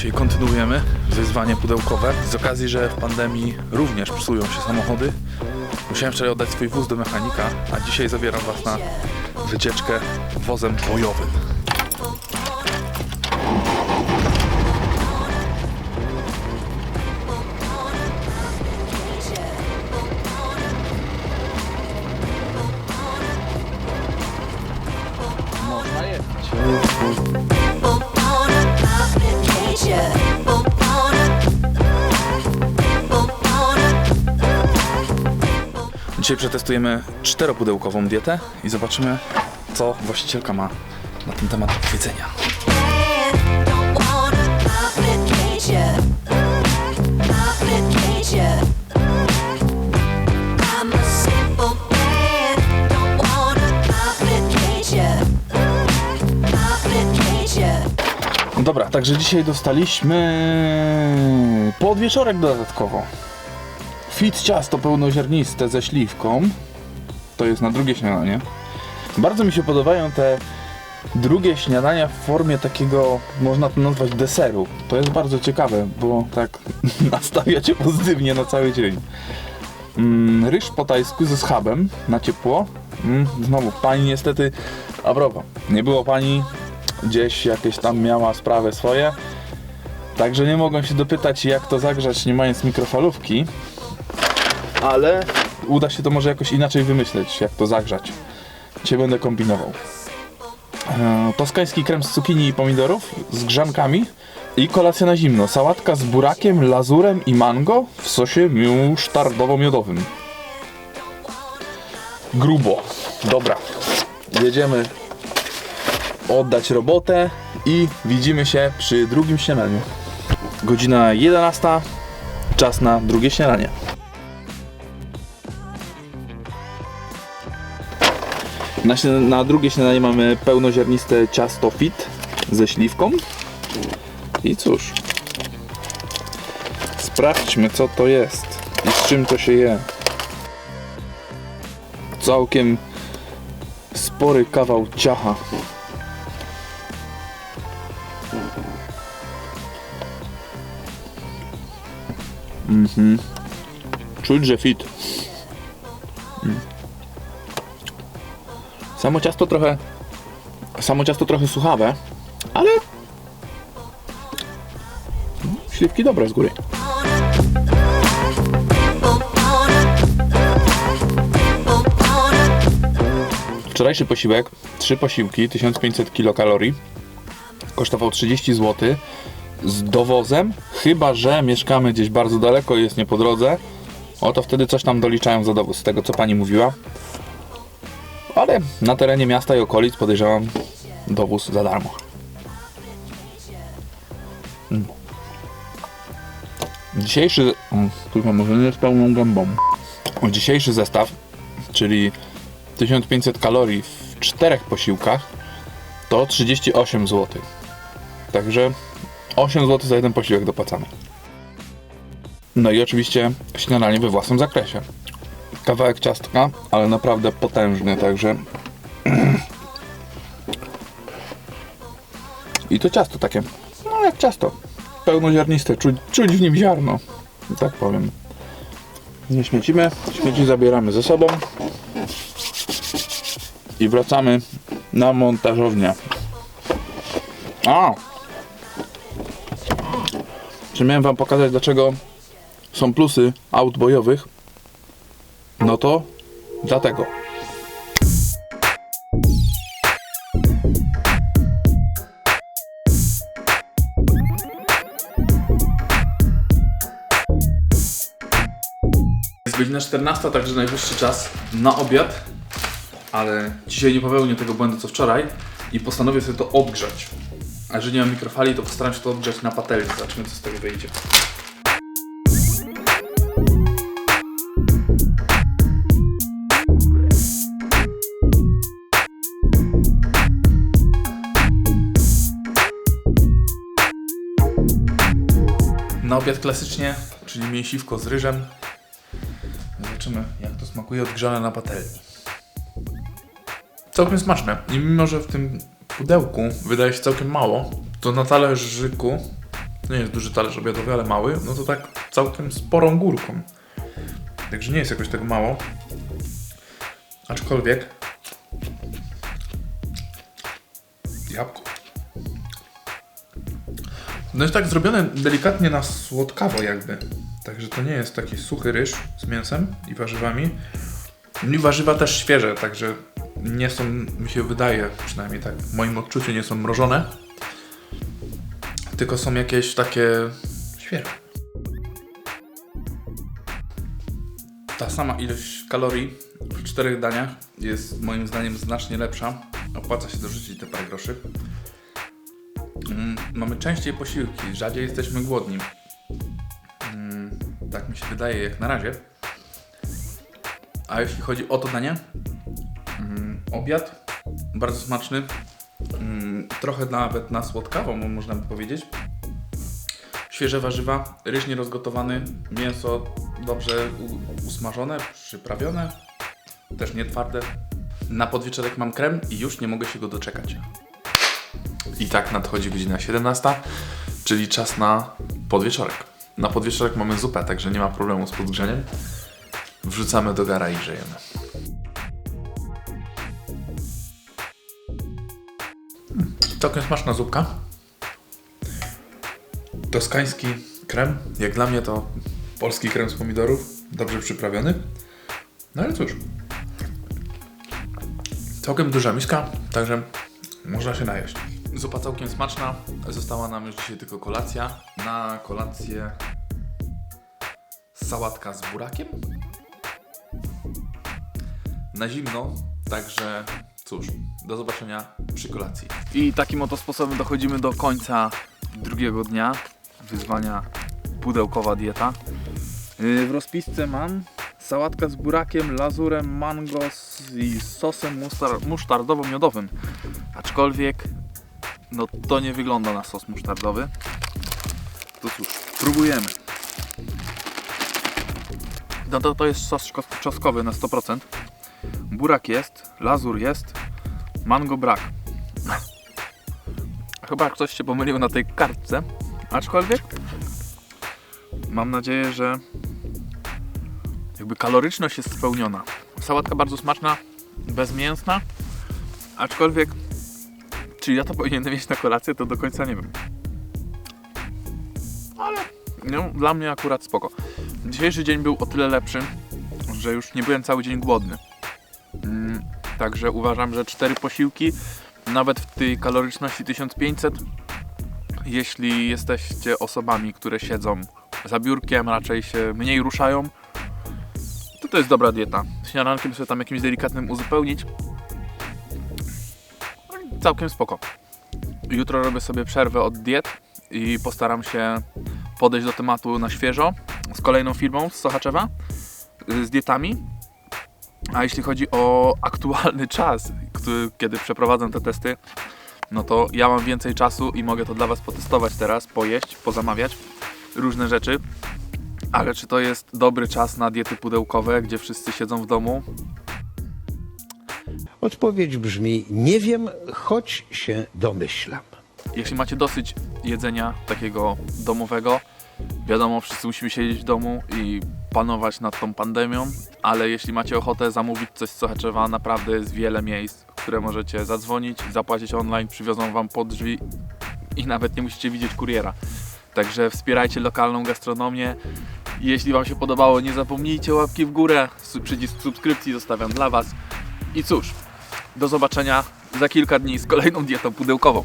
Dzisiaj kontynuujemy wyzwanie pudełkowe. Z okazji, że w pandemii również psują się samochody, musiałem wczoraj oddać swój wóz do mechanika, a dzisiaj zabieram Was na wycieczkę wozem bojowym. Można jechać. Dzisiaj przetestujemy czteropudełkową dietę i zobaczymy, co właścicielka ma na ten temat do powiedzenia. Także dzisiaj dostaliśmy podwieczorek dodatkowo. Fit ciasto pełnoziarniste ze śliwką. To jest na drugie śniadanie. Bardzo mi się podobają te drugie śniadania w formie takiego, można to nazwać deseru. To jest bardzo ciekawe, bo tak nastawia cię pozytywnie na cały dzień. Mm, ryż po tajsku ze schabem na ciepło. Mm, znowu, pani niestety, a propos, nie było pani, gdzieś jakieś tam miała sprawy swoje. Także nie mogą się dopytać jak to zagrzać nie mając mikrofalówki. Ale uda się to może jakoś inaczej wymyśleć, jak to zagrzać. Dzisiaj będę kombinował. E, toskański krem z cukinii i pomidorów z grzankami i kolacja na zimno. Sałatka z burakiem, lazurem i mango w sosie musztardowo-miodowym. Grubo. Dobra. Jedziemy oddać robotę i widzimy się przy drugim śniadaniu. Godzina 11. Czas na drugie śniadanie. Na, na drugie śniadanie mamy pełnoziarniste ciasto fit ze śliwką. I cóż, sprawdźmy co to jest i z czym to się je. Całkiem spory kawał ciacha. Mhm. Czuć, że fit. Mm. Samo ciasto trochę. Samo ciasto trochę suchawe, ale. Śliwki dobre z góry. Wczorajszy posiłek, trzy posiłki, 1500 kilokalorii, kosztował 30 zł z dowozem, chyba że mieszkamy gdzieś bardzo daleko i jest nie po drodze. O to wtedy coś tam doliczają za dowóz, z tego co pani mówiła. Ale na terenie miasta i okolic podejrzewam dowóz za darmo. Mm. Dzisiejszy. Kurwa, może nie z pełną gębą. Dzisiejszy zestaw, czyli 1500 kalorii w czterech posiłkach, to 38 zł. Także 8 zł za jeden posiłek dopłacamy. No i oczywiście śniadanie we własnym zakresie. Kawałek ciastka, ale naprawdę potężny, także. I to ciasto takie, no jak ciasto. Pełnoziarniste, czuć, czuć w nim ziarno. Tak powiem. Nie śmiecimy, śmieci zabieramy ze sobą. I wracamy na montażownię. A! Czy miałem wam pokazać dlaczego są plusy aut bojowych? No to dlatego. Jest godzina 14, także najwyższy czas na obiad. Ale dzisiaj nie popełnię tego błędu co wczoraj i postanowię sobie to odgrzać. A jeżeli nie mam mikrofali, to postaram się to odgrzać na patelni. Zobaczymy co z tego wyjdzie. Na obiad klasycznie, czyli mięsiwko z ryżem. Zobaczymy jak to smakuje odgrzane na patelni. Całkiem smaczne. I mimo, że w tym pudełku wydaje się całkiem mało, to na talerzyku nie jest duży talerz obiadowy, ale mały, no to tak całkiem sporą górką. Także nie jest jakoś tak mało. Aczkolwiek jabłko. No jest tak zrobione delikatnie na słodkawo jakby. Także to nie jest taki suchy ryż z mięsem i warzywami. I warzywa też świeże, także nie są, mi się wydaje, przynajmniej tak w moim odczuciu nie są mrożone. Tylko są jakieś takie świeże. Ta sama ilość kalorii w czterech daniach jest moim zdaniem znacznie lepsza. Opłaca się dorzucić te parę groszy. Mm, Mamy częściej posiłki, rzadziej jesteśmy głodni. Mm, Tak mi się wydaje jak na razie. A jeśli chodzi o to danie, obiad bardzo smaczny, mm, trochę nawet na słodkawo mo- można by powiedzieć. Świeże warzywa, ryż nierozgotowany, mięso dobrze usmażone, przyprawione, też nie twarde. Na podwieczorek mam krem i już nie mogę się go doczekać. I tak nadchodzi godzina 17, czyli czas na podwieczorek. Na podwieczorek mamy zupę, także nie ma problemu z podgrzeniem. Wrzucamy do gara i grzejemy. Całkiem smaczna zupka. Toskański krem. Jak dla mnie to polski krem z pomidorów. Dobrze przyprawiony. No ale cóż. Całkiem duża miska, także można się najeść. Zupa całkiem smaczna. Została nam już dzisiaj tylko kolacja. Na kolację sałatka z burakiem. Na zimno, także cóż, do zobaczenia przy kolacji. I takim oto sposobem dochodzimy do końca drugiego dnia wyzwania pudełkowa dieta. Yy, W rozpisce mam sałatka z burakiem, lazurem, mango i sosem musztar- musztardowo-miodowym. Aczkolwiek no to nie wygląda na sos musztardowy. To cóż, próbujemy. No to, to jest sos czosnkowy na 100%. Burak jest, lazur jest, mango brak. Chyba ktoś się pomylił na tej kartce. Aczkolwiek mam nadzieję, że jakby kaloryczność jest spełniona. Sałatka bardzo smaczna, bezmięsna, aczkolwiek czy ja to powinienem mieć na kolację, to do końca nie wiem. Ale no, dla mnie akurat spoko. Dzisiejszy dzień był o tyle lepszy, że już nie byłem cały dzień głodny. Mm, Także uważam, że cztery posiłki, nawet w tej kaloryczności 1500, jeśli jesteście osobami, które siedzą za biurkiem, raczej się mniej ruszają, to to jest dobra dieta. Śniadankiem sobie tam jakimś delikatnym uzupełnić. Całkiem spoko. Jutro robię sobie przerwę od diet i postaram się podejść do tematu na świeżo z kolejną firmą z Sochaczewa y, z dietami. A jeśli chodzi o aktualny czas, który, kiedy przeprowadzam te testy, no to ja mam więcej czasu i mogę to dla Was potestować teraz, pojeść, pozamawiać różne rzeczy. Ale czy to jest dobry czas na diety pudełkowe, gdzie wszyscy siedzą w domu? Odpowiedź brzmi: Nie wiem, choć się domyślam. Jeśli macie dosyć jedzenia takiego domowego, wiadomo, wszyscy musimy siedzieć w domu i panować nad tą pandemią, ale jeśli macie ochotę zamówić coś z Sochaczewa, naprawdę jest wiele miejsc, w które możecie zadzwonić, zapłacić online, przywiozą wam pod drzwi i nawet nie musicie widzieć kuriera. Także wspierajcie lokalną gastronomię. Jeśli Wam się podobało, nie zapomnijcie łapki w górę. Przycisk subskrypcji zostawiam dla Was. I cóż, do zobaczenia za kilka dni z kolejną dietą pudełkową.